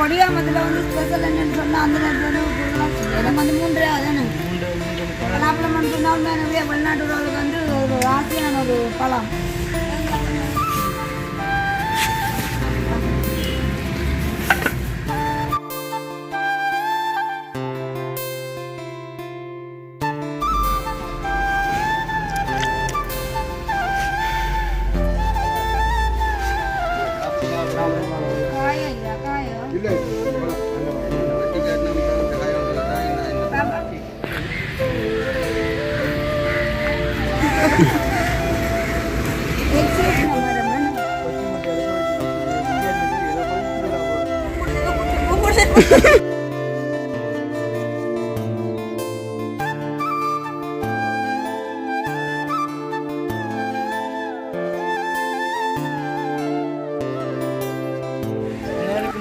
கொடியாமத்தில் வந்து ஸ்பெஷல் என்னன்னு சொன்னால் அந்த நேரத்தில் எனக்கு வந்து மூன்று அதானே மூன்று மூன்று முக்கால் பலாப்பழம் சொன்னால் நிறைய வெளிநாட்டு வந்து ஒரு ஆசையான ஒரு பழம்.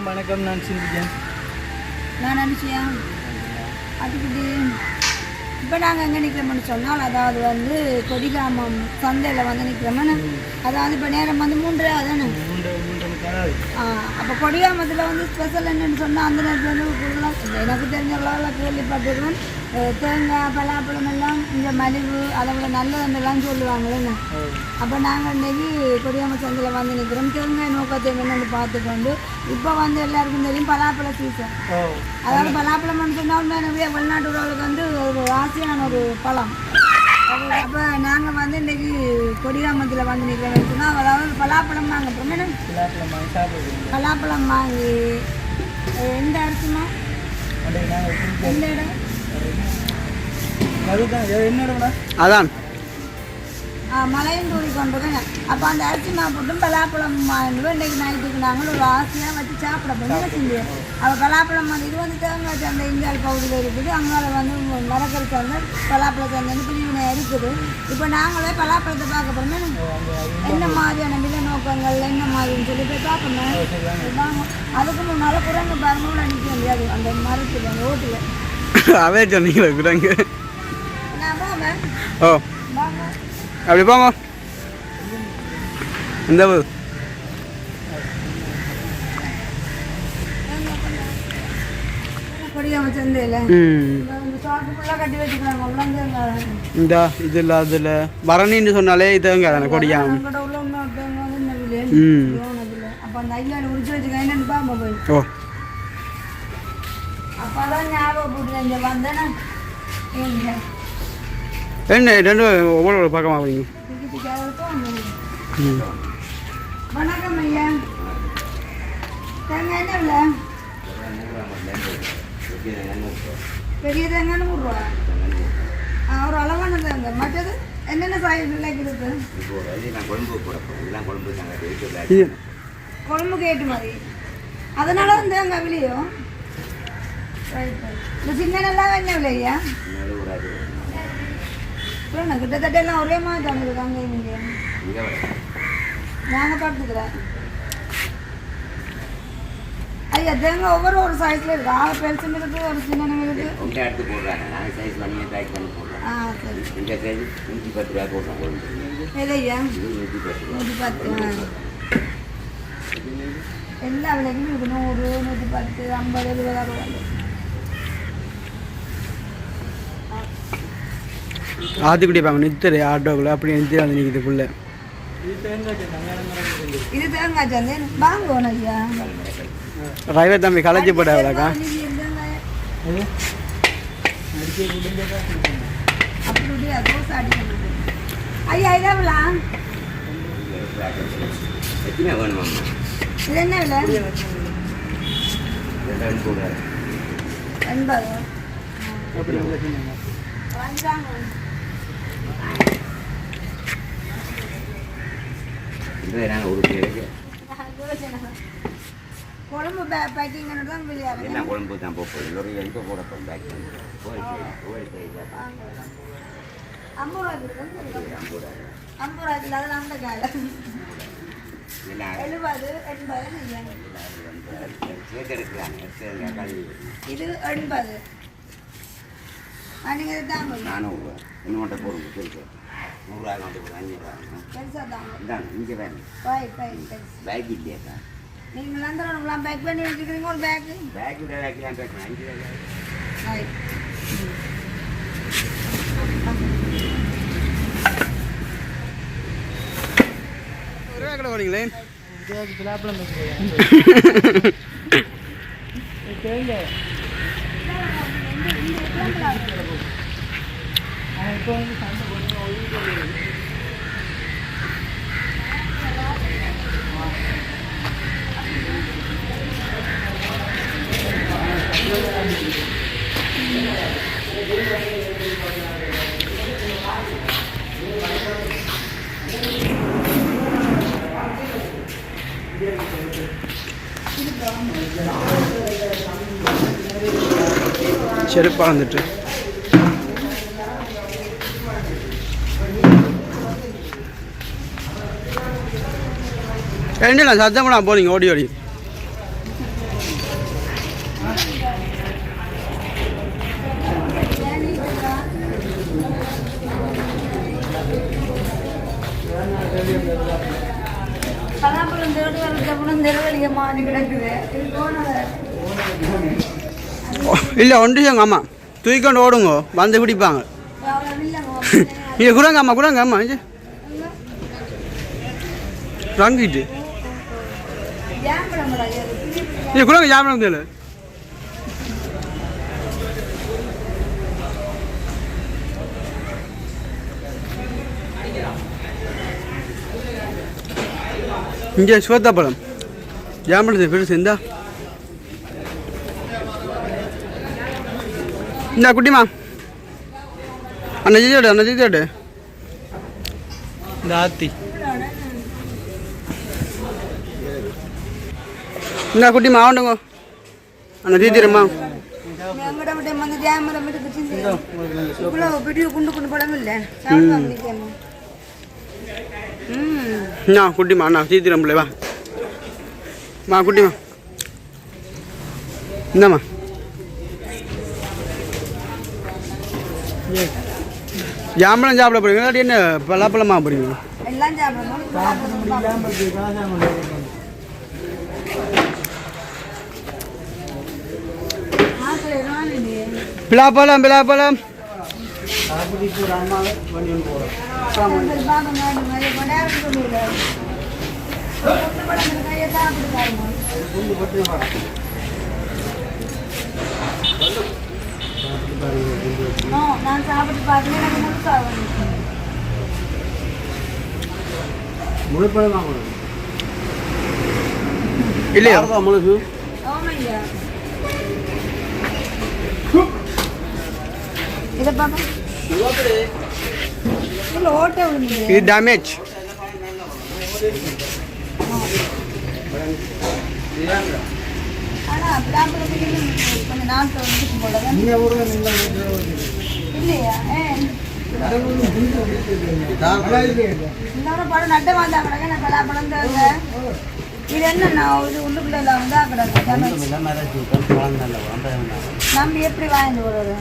வணக்கம் நான் சிந்திஜன் நான் நினச்சியா அதுக்கிட்டு இப்போ நாங்கள் எங்கே நிற்கிறோம்னு சொன்னால் அதாவது வந்து கொடிகாமம் சந்தையில் வந்து நிற்கிறோம்னு அதாவது இப்போ நேரம் வந்து மூன்று அதானே மூன்று மூன்று முக்கால் அப்போ கொடியாமத்தில் வந்து ஸ்பெஷல் என்னன்னு சொன்னால் அந்த நேரத்தில் வந்து கூடுதலாக எனக்கு தெரிஞ்ச அளவில் கேள்விப்பட்டிருக்கேன் அஹ் தேங்காய் பலாப்பழம் எல்லாம் இந்த மலிவு அளவில் நல்லதுன்னெல்லாம் சொல்லுவாங்களேன்னு அப்போ நாங்கள் இன்னைக்கு கொடியாம சந்தையில் வந்து நிற்கிறோம் தேங்காய் நோக்கத்தை என்னென்னு பார்த்துக்கொண்டு இப்போ வந்து எல்லாருக்கும் தெரியும் பலாப்பழ சீசன் அதாவது பலாப்பழம்னு சொன்னால் நிறைய வெளிநாட்டு உறவுகளுக்கு வந்து ஒரு ஆசையான ஒரு பழம். அப்போ நாங்கள் வந்து இன்னைக்கு கொடியாமத்தில் வந்து நிற்கிறோம் சொன்னால் அதாவது பலாப்பழம் வாங்க அப்புறமே வாங்கி சாப்பிடுவோம் பலாப்பழம் வாங்கி எந்த நாங்கள் எந்த இடம்? அதான். மலையும் தூரி கொண்டுருங்க அப்போ அந்த அரிசி மா போட்டும் பலாப்பழம் வாங்கிட்டு இன்னைக்கு நைட்டுக்கு நாங்கள் ஒரு ஆசையாக வச்சு சாப்பிட போகிறோம் செஞ்சு அவள் பலாப்பழம் வந்து இது வந்து தேங்காய் சந்தை இந்தியாவில் பகுதியில் இருக்குது. அங்கால வந்து மரக்கறி சந்தை பலாப்பழ சந்தைன்னு பிரிவினை இருக்குது. இப்போ நாங்களே பலாப்பழத்தை பார்க்க போகிறோமே என்ன மாதிரியான விலை நோக்கங்கள் என்ன மாதிரின்னு சொல்லி போய் பார்க்கணும் வாங்க. அதுக்கு முன்னால் குரங்கு பாருங்க நிற்க முடியாது. அந்த மரத்தில் அந்த ஓட்டில் அதே சொன்னீங்களே குரங்கு. ஓ. அப்படி போங்க இந்த ம். உரிச்சு வச்சுக்க என்னன்னு பாப்பா போய். ஓ. அப்போ தான் இங்கே வந்தேன்னா ஏங்க என்ன ரெண்டு ஒவ்வொரு பக்கமாக வரீங்க ம். வணக்கம் ஐயா. தேங்காய் என்ன விலை பெரிய தேங்காய் நூறுரூவா ஆ ஒரு அளவான தேங்காய் மற்றது என்னென்ன சாய் விலைக்கு இருக்கு இது குழம்பு கேட்டு மாதிரி அதனால தான் தேங்காய் விலையோ Right, right. இந்த சின்ன எல்லாம் என்ன விலையா கிட்டத்தட்ட எல்லாம் ஒரே மாதிரி தான் இருக்காங்க இங்கே நாங்கள் பார்த்துக்கிறேன் ஐயா தேங்காய் ஒவ்வொரு ஒரு சைஸ்ல இருக்கு. ஆக பெருசும் இருக்கு ஒரு சின்ன இருக்கு உண்டை எடுத்து போடுறாங்க. நாங்கள் சைஸ் பண்ணி பேக் பண்ணி போடுறோம். ஆ சரி. இந்த சைஸ் நூற்றி பத்து ரூபா போடுறோம் எதையா இது நூற்றி பத்து நூற்றி பத்து ஆ. எல்லா விலைக்கும் இருக்கு. நூறு நூற்றி பத்து ஐம்பது எழுபது அறுபது. ஆத்துக்குடி பாங்க நிறுத்துரு ஆட்டோக்குள்ள. அப்படி நிறுத்தி வந்து நிற்கிது புள்ள இது? தேங்காய் சந்தை இருக்குது வாங்குவோம் ஐயா. டிரைவர் தம்பி களைச்சி போட இது தேங்காய் அது அடிக்க எத்தனை இது என்ன விலை எண்பது நாங்கள் ஒரு பேருக்கு குழம்பு பேக்கிங் தான் விளையாடு எல்லாம் குழம்பு தான் போகுது ஒரு எங்கே போட போகிறோம் பேக் பண்ணி கோயில் சைடு கோயில் சைடு ஐம்பது இருக்கு ஐம்பது ரூபா ஐம்பது ரூபாய்க்கு அதில் அந்த காலை எல்லாம் எழுபது எண்பது இது எண்பது. நீங்கள் நானூறுரூவா போடுங்க நூறுரூவா அஞ்சூறுரூவா இந்தாங்க இங்கே வேணும் பாய் பெருசு பேக் இல்லையாக்கா நீங்கள் நந்தவனம்லாம் பேக் பண்ணி வச்சுக்கிறீங்க ஒரு பேக்கு பேக் விட வைக்கலாம் பேசணும் அஞ்சு ஒரு வரீங்களே தேங்க இப்போ வந்து சண்டை செருப்பாக வந்துட்டு. என்ன சத்தம் பண்ணா போறீங்க ஓடி ஓடி. பலாப்பழம் தேடி வரப்படும் தெருவழியை கிடக்குது. இல்லை ஒன்றியங்க அம்மா. தூக்கிக்கொண்டு ஓடுங்க வந்து பிடிப்பாங்க. இங்கே குடங்க அம்மா குடங்க இது ரங்கிட்டு. நீ இது குடங்க ஜாமரம் தெரியல இங்கே சுவத்தாப்பழம் ஜாமரத்தை பெருசு இந்தா இந்த குட்டிமா அண்ணா ஜிஜோடு அண்ணா ஜிஜோடு. இந்த ஆத்தி இந்த குட்டிமா ஆவண்டுங்க அண்ணா ஜிஜிரம்மா எங்கட விட்டு வந்து ஜாமரம் இருக்கு சிந்தி இவ்வளோ பெரிய குண்டு குண்டு படம் இல்லை சாப்பிடுவாங்க நிற்கணும் ம். அண்ணா குட்டிமா அண்ணா ஜிஜிரம் பிள்ளை வா. மா குட்டிமா இந்தாம்மா ஜாம்பழம் சாப்பிட போறீங்க இல்லாட்டி என்ன பலாப்பழமா போறீங்க எல்லாம் சாப்பிடணும் ஆசை இருவான் இல்லையே பிலாப்பழம் பிலாப்பழம் நான் சாப்பிட்டு பார்த்தேன் எனக்கு முழுசா வந்து முழுப்பழம் வாங்கணும் இல்லையா முழுசு ஆமாங்க இதை பாப்பா ஓட்டை விழுந்து. இது டேமேஜ் இல்லையா? படம் நட்ட வந்தா கிடக்க நான் தேவை இது என்னண்ணா இது உள்ளுக்குள்ள வந்தா கிடக்கு நம்பி எப்படி வாங்கிட்டு போறது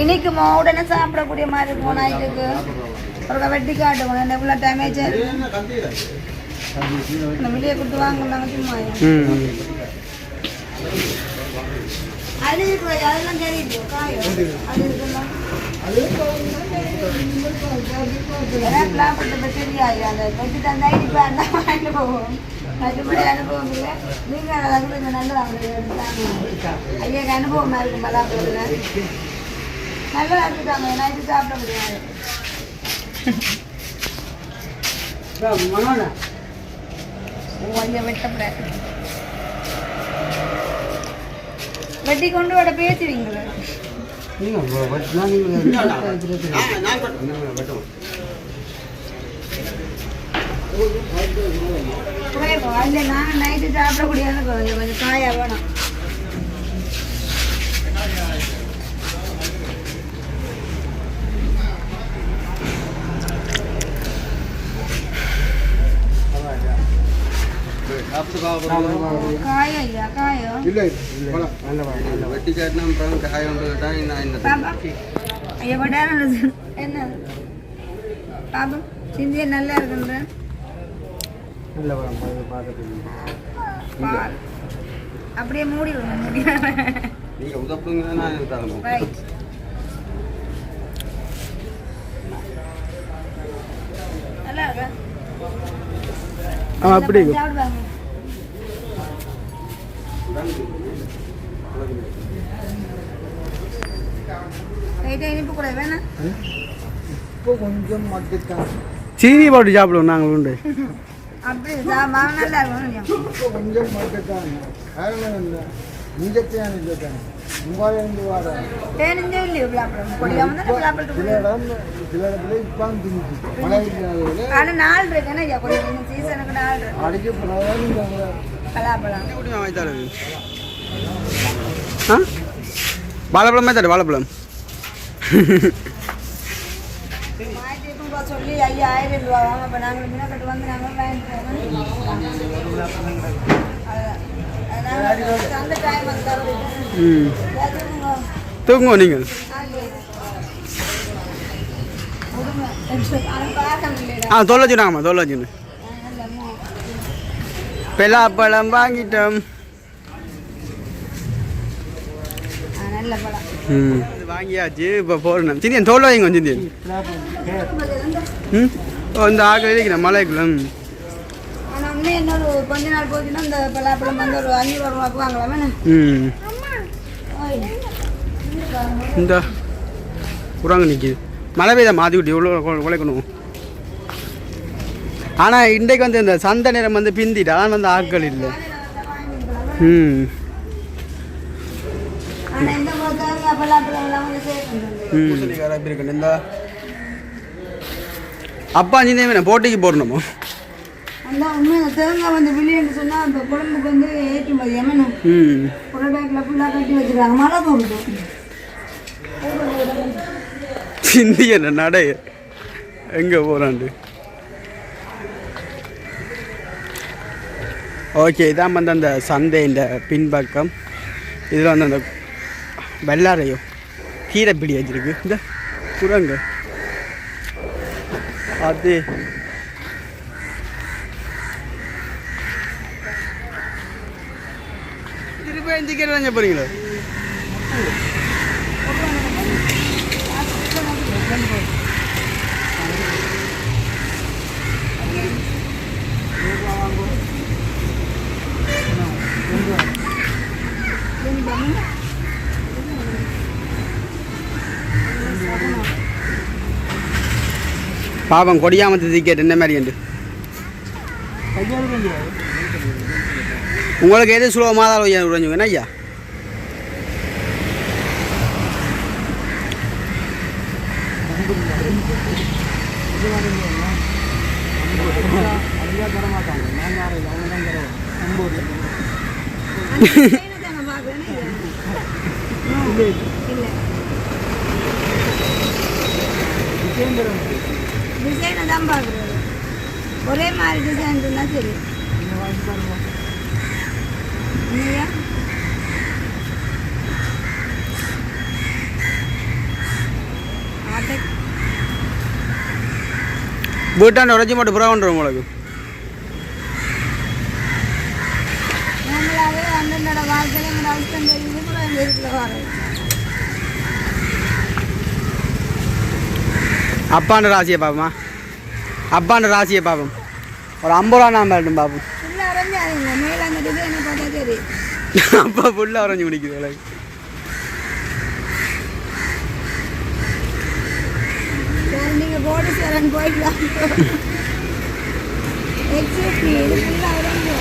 இன்னைக்குமா உடனே சாப்பிடக்கூடிய மாதிரி இருக்கும் நைட்டுக்கு. ஒரு வெட்டி காட்டுவோம் என்ன இவ்வளோ டேமேஜ் வெளியே கொடுத்து வாங்கினாங்க சும்மா ம் அது அதெல்லாம் தெரியுது காயம் அது இருக்குல்ல. வெட்டி மற்றபடி அனுபவம் இல்லை நீங்கள் அதை கொஞ்சம் நல்லதா எடுத்தாங்க ஐயாக்கு அனுபவமாக இருக்கும் பலாப்பழத்தில் நல்லா நைட்டு சாப்பிட முடியாது வெட்டப்படாது வெட்டி கொண்டு வர பேசுவீங்களா நைட்டு சாப்பிடக்கூடியது கொஞ்சம் கொஞ்சம் காயா வேணும் காயம் ஐயா காயம் வெட்டி காட்டினா அப்புறம் காயம் தான் என்ன பாப்பா சிந்தியா நல்லா இருக்குன்ற? பால். அப்படியே மூடி நீங்கள் உதப்புங்க நான் தரணும்? ரைட் நல்லா இருக்கா? அப்படி. சாப்பிடுவாங்க. லைட்டாக இனிப்பு கூட வேணாம் இப்போ கொஞ்சம் மட்டுத்தான் சீனி போட்டு சாப்பிடுவோம் நாங்கள் உண்டு. அப்படி நல்லா இருக்கும் கொஞ்சம் மட்டுத்தான் காரணம் என்ன இஞ்சத்தையான இல்லைத்தானே உங்களாலேருந்து வர விழாப்பழம் வாழைப்பழமே தரு வாழைப்பழம் மாயத்துக்கும் போக சொல்லி ஐயா ஆயிரம் ரூபா வாங்க இப்போ நாங்கள் வந்து நாங்கள் வாங்கிட்டு தூங்குவோம் ஆ தொலைச்சு நாங்கம்மா தொலைச்சுன்னு பலாப்பழம் வாங்கிட்டோம். நல்ல பழம். ம். இது வாங்கியாச்சு இப்போ போடணும். சிந்தியன் தோல் வாங்கி கொஞ்சம் சிந்தியன். ம்? ஓ இந்த ஆக்கள் இருக்கிறேன் மலைக்குள்ள ம். ஆனால் இன்னும் இன்னொரு கொஞ்ச நாள் போச்சுன்னா இந்த பலாப்பழம் வந்து ஒரு அஞ்சூறு ரூபாய்க்கு வாங்கலாமே ம். இந்த. குரங்கு நிற்கிது மழை பெய்த மாற்றி விட்டு இவ்வளோ உழைக்கணும் ஆனால் இன்றைக்கு வந்து இந்த சந்தை நேரம் வந்து பிந்திட்டு அதான் வந்து ஆட்கள் இல்லை. ம் ஆனால் இந்த இருக்கு இந்த அப்பா அஞ்சு வேணும் போட்டிக்கு போடணுமோ? அந்த உண்மை தேங்காய் வந்து வில்லியன்னு சொன்னால் அந்த குழம்புக்கு வந்து ஏற்றுமதி எமனும் ம். ஒரு பேக்கில் ஃபுல்லாக கட்டி வச்சுருக்காங்க. மழை தோணுது. சிந்திய நடை? எங்கே போகிறாண்டு ஓகே இதான் வந்து அந்த சந்தை இந்த பின்பக்கம். இதில் வந்து அந்த வெள்ளாரையும் கீரை பிடி வச்சிருக்கு. இந்த குரங்கு. அது. திருப்பி அஞ்சு கீரை வாங்க போகிறீங்களோ பாவம் கொடியாமத்து டிக்கெட் என்ன மாதிரி உண்டு உங்களுக்கு எது சுலபமாக தான் உறைஞ்சுங்க ஐயா? டிசைனை தான் பார்க்குறது ஒரே மாதிரி டிசைன் இருந்தால் சரி. இல்லையா வீட்டாண்ட உரைச்சி மட்டும் புறா பண்ணுறோம் உங்களுக்கு. நம்மளாவே அந்தந்தோட வாழ்க்கையில் எங்களோட அழுத்தம் தெரிஞ்சு கூட வீட்டில் வரோம். அப்பாண்ட ராசியை பார்ப்போமா? அப்பாண்ட ராசியை பார்ப்போம். ஒரு ஐம்பது ரூபா நான் வரட்டும் பார்ப்போம் அப்பா ஃபுல்லாக உறைஞ்சி முடிக்குது எனக்கு. போயிடலாம் எக்ஸாக்ட்லி இது ஃபுல்லாக அரைஞ்சு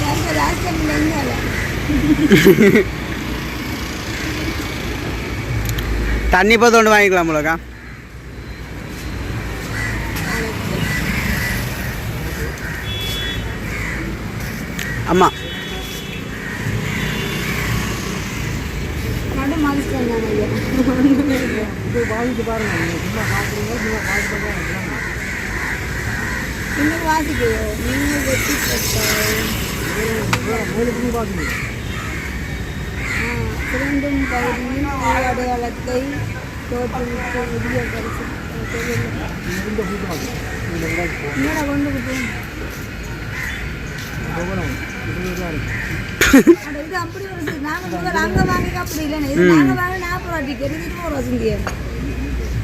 சரி லாஸ்ட் டைம் எங்கே தண்ணி பத்து ஒன்று வாங்கிக்கலாம் போலக்கா ஆமாம் நடு நீங்கள் சிறந்தும் பகுதியின் அடையாளத்தை தோற்றுவித்து உரிய பரிசு என்னடா கொண்டு இது அப்படி ஒரு இது. நாங்க முதல்ல அங்க வாங்கிக்க அப்படி இல்லைண்ணே. இது நாங்க வாங்க நாற்பது ரூபா டிக்கெட் இது இருபது ரூபா சிந்திய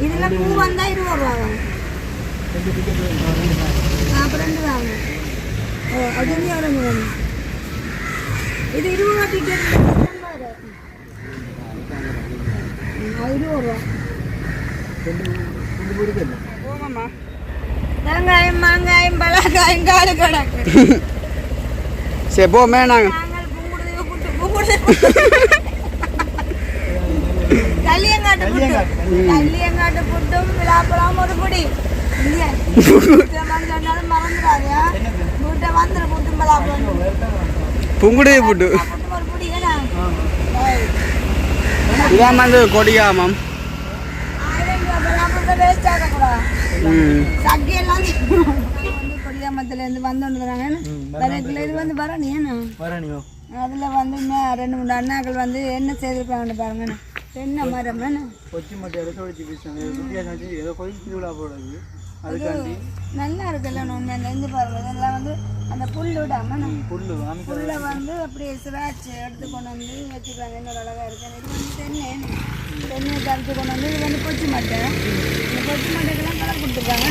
இதுல பூ இருபது ரூபா வாங்க. அப்போ ரெண்டு வாங்க ஓ அது எவ்வளோ இது இருபது ரூபா டிக்கெட் தேங்காயம் மாங்காயம் பலாக்காயம் காடு கிடக்கு. சரி போமே நாங்கள் கல்லியங்காட்டு புட்டு. கல்லியங்காட்டு புட்டும் விழாப்பழம் ஒரு பொடி. புங்குடி புட்டு புட்டும் ஒரு பொடி ஏன்னா இதான் வந்து கொடியாமம் கொடியாமத்துலேருந்து வந்தோன்னுறாங்க வரைக்குள்ள இது வந்து பரணி ஏன்னா வரணியோ அதில் வந்து ரெண்டு மூணு அண்ணாக்கள் வந்து என்ன செய்திருக்காங்க பாருங்க தென்னை மரம் என்ன கொச்சி மட்டை எடுத்து ஏதோ கோயில் திருவிழா போடுறது அதுக்காண்டி நல்லா இருக்குல்ல உண்மை இந்த இருந்து பாருங்க. இதெல்லாம் வந்து அந்த புல் விடாம நம்ம புல்லு வந்து அப்படியே சிராச்சு எடுத்து கொண்டு வந்து வச்சுக்கிறாங்க இன்னொரு அழகா இருக்கு. இது வந்து தென்னை. தென்னையை தடுத்து கொண்டு வந்து இது வந்து கொச்சி மட்டை. இந்த கொச்சி மட்டைக்கெல்லாம் கலர் கொடுத்துருக்காங்க.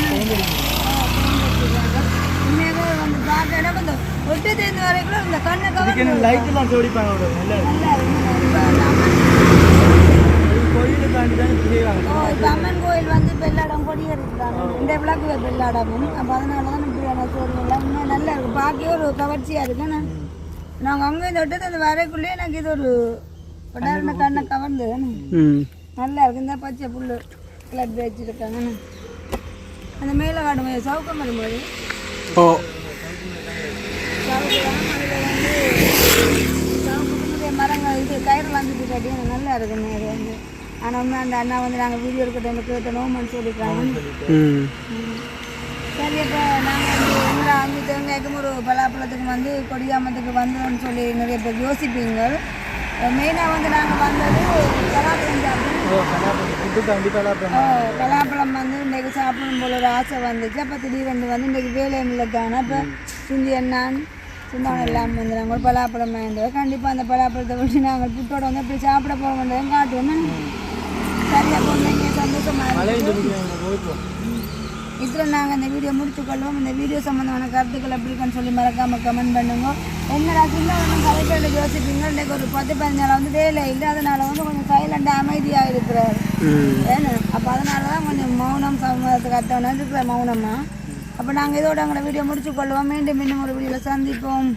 உண்மையாகவே வந்து பார்க்க இடம் கொஞ்சம் ஒட்டு தேர்ந்து வரைக்கும் இந்த கண்ணை கவர் நல்லா நல்லா இருக்கு இப்போ நம்ம கோயிலுக்காண்டி தான் இப்படி செய்வாங்க ஓ இப்போ அம்மன் கோயில் வந்து பெல்லாடம் கொடியே இருக்கிறாங்க இந்த விளக்கு பெல்லாடமும் அப்போ அதனால தான் இப்படியான இன்னும் நல்லா இருக்கு. பார்க்கவே ஒரு கவர்ச்சியாக இருக்குண்ணா நாங்கள் அங்கே இந்த விட்டது அந்த வரைக்குள்ளேயே எனக்கு இது ஒரு உடனே கண்ணை கவர்ந்து நல்லா இருக்கு. இந்த பச்சை புல் கிளப் வச்சுருக்காங்கண்ணா அந்த மேலே காடும் சவுக்க மரம் மாதிரி. ஓ. சவுக்கு மரங்கள் இது கயிறுலாம் சுற்றி கட்டி நல்லா இருக்குண்ணே அது வந்து ஆனால் வந்து அந்த அண்ணா வந்து நாங்கள் வீடியோ எடுக்கிட்ட கேட்டணும்னு சொல்லியிருக்காங்க ம். சரி இப்போ நாங்கள் வந்து எங்களை அஞ்சு தேங்காய்க்கும் ஒரு பலாப்பழத்துக்கு வந்து கொடியாமத்துக்கு வந்தோம்னு சொல்லி நிறைய பேர் யோசிப்பீங்க மெயினாக வந்து நாங்கள் வந்தது பலாப்பழம் சாப்பிட்டு ஃபுட்டு கண்டிப்பாக ஓ, பலாப்பழம் வந்து இன்றைக்கு சாப்பிடணும் போல ஒரு ஆசை வந்துச்சு. அப்போ திடீரெண்டு வந்து இன்றைக்கு வேலை இல்லை தானே இப்போ சிந்தி என்னான் சிந்தானம் இல்லாமல் வந்து நாங்கள் பலாப்பழம் வாங்கிட்டு கண்டிப்பாக அந்த பலாப்பழத்தை விட்டு நாங்கள் புட்டோட வந்து இப்படி சாப்பிட போகிறோம் காட்டுவோம். சரியாக போனீங்க சந்தோஷமாக இதில் நாங்கள் இந்த வீடியோ முடிச்சுக்கொள்வோம் இந்த வீடியோ சம்மந்தமான கருத்துக்கள் எப்படி இருக்குன்னு சொல்லி மறக்காமல் கமெண்ட் பண்ணுங்க. என்னடா சின்ன ஒன்றும் கலைஞர்கள் யோசிப்பீங்க இன்றைக்கு ஒரு பத்து பதினஞ்சு நாள் வந்து வேலை இல்லை. அதனால வந்து கொஞ்சம் சைலண்டாக அமைதியாக இருக்கிறார். ஏன்னு? அப்போ அதனால தான் கொஞ்சம் மௌனம் சமூகத்துக்கு அர்த்தம் இருக்கிற மௌனமா அப்போ நாங்கள் இதோட எங்களோட வீடியோ முடிச்சுக்கொள்வோம் மீண்டும் இன்னும் ஒரு வீடியோவில் சந்திப்போம்.